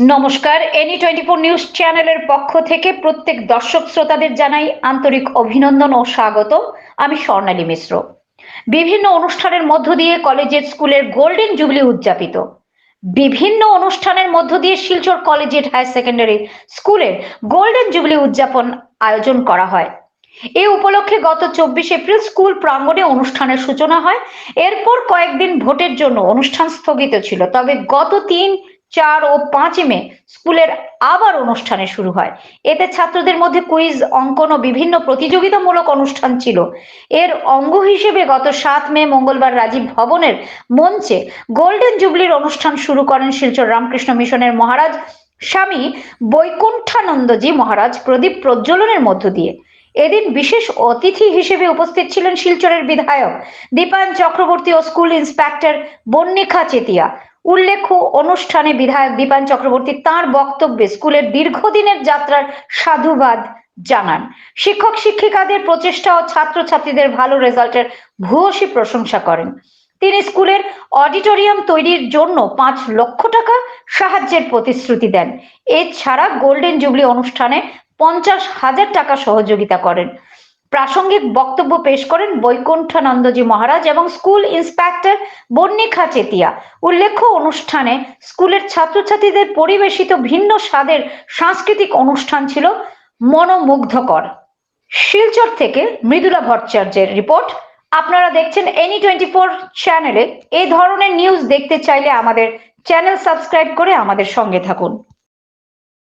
নমস্কার any twenty four news চ্যানেলের পক্ষ থেকে প্রত্যেক দর্শক শ্রোতাদের জানাই আন্তরিক অভিনন্দন ও স্বাগত আমি স্বর্ণালী মিশ্র। বিভিন্ন অনুষ্ঠানের মধ্য দিয়ে কলেজের স্কুলের গোল্ডেন জুবলি উদযাপিত। বিভিন্ন অনুষ্ঠানের মধ্য দিয়ে শিলচর কলেজিয়েট হায়ার সেকেন্ডারি স্কুলের গোল্ডেন জুবলি উদযাপন আয়োজন করা হয়। এ উপলক্ষে গত চব্বিশ এপ্রিল স্কুল প্রাঙ্গণে অনুষ্ঠানের সূচনা হয়। এরপর কয়েকদিন ভোটের জন্য অনুষ্ঠান স্থগিত ছিল। তবে গত তিন চার ও পাঁচই মে স্কুলের আবার অনুষ্ঠানে শুরু হয়। এতে ছাত্রদের মধ্যে কুইজ, অঙ্কন ও বিভিন্ন প্রতিযোগিতামূলক অনুষ্ঠান ছিল। এর অঙ্গ হিসেবে গত সাত মে মঙ্গলবার রাজীব ভবনের মঞ্চে গোল্ডেন জুবলির অনুষ্ঠান শুরু করেন শিলচর রামকৃষ্ণ মিশনের মহারাজ স্বামী বৈকুণ্ঠানন্দজি মহারাজ প্রদীপ প্রজ্বলনের মধ্য দিয়ে। এদিন বিশেষ অতিথি হিসেবে উপস্থিত ছিলেন শিলচরের বিধায়ক দীপায়ন চক্রবর্তী ও স্কুল ইন্সপেক্টর বন্নিখা চেতিয়া। উল্লেখ্য, অনুষ্ঠানে বিধায়ক দীপান চক্রবর্তী তার বক্তব্যে স্কুলের দীর্ঘদিনের যাত্রার সাধুবাদ জানান। শিক্ষক, শিক্ষিকাদের প্রচেষ্টা ও ছাত্রছাত্রীদের ভালো রেজাল্টের ভূয়সী প্রশংসা করেন। তিনি স্কুলের অডিটোরিয়াম তৈরির জন্য পাঁচ লক্ষ টাকা সাহায্যের প্রতিশ্রুতি দেন। এছাড়া গোল্ডেন জুবলি অনুষ্ঠানে পঞ্চাশ হাজার টাকা সহযোগিতা করেন। প্রাসঙ্গিক বক্তব্য পেশ করেন বৈকুণ্ঠানন্দজি মহারাজ এবং স্কুল ইন্সপেক্টর বন্নিখা চেতিয়া। উল্লেখ্য, অনুষ্ঠানে স্কুলের ছাত্রছাত্রীদের পরিবেশিত ভিন্ন স্বাদের সাংস্কৃতিক অনুষ্ঠান ছিল মনোমুগ্ধকর। শিলচর থেকে মৃদুলা ভট্টাচার্যের রিপোর্ট। আপনারা দেখছেন এনি টোয়েন্টি ফোর চ্যানেলে। এই ধরনের নিউজ দেখতে চাইলে আমাদের চ্যানেল সাবস্ক্রাইব করে আমাদের সঙ্গে থাকুন।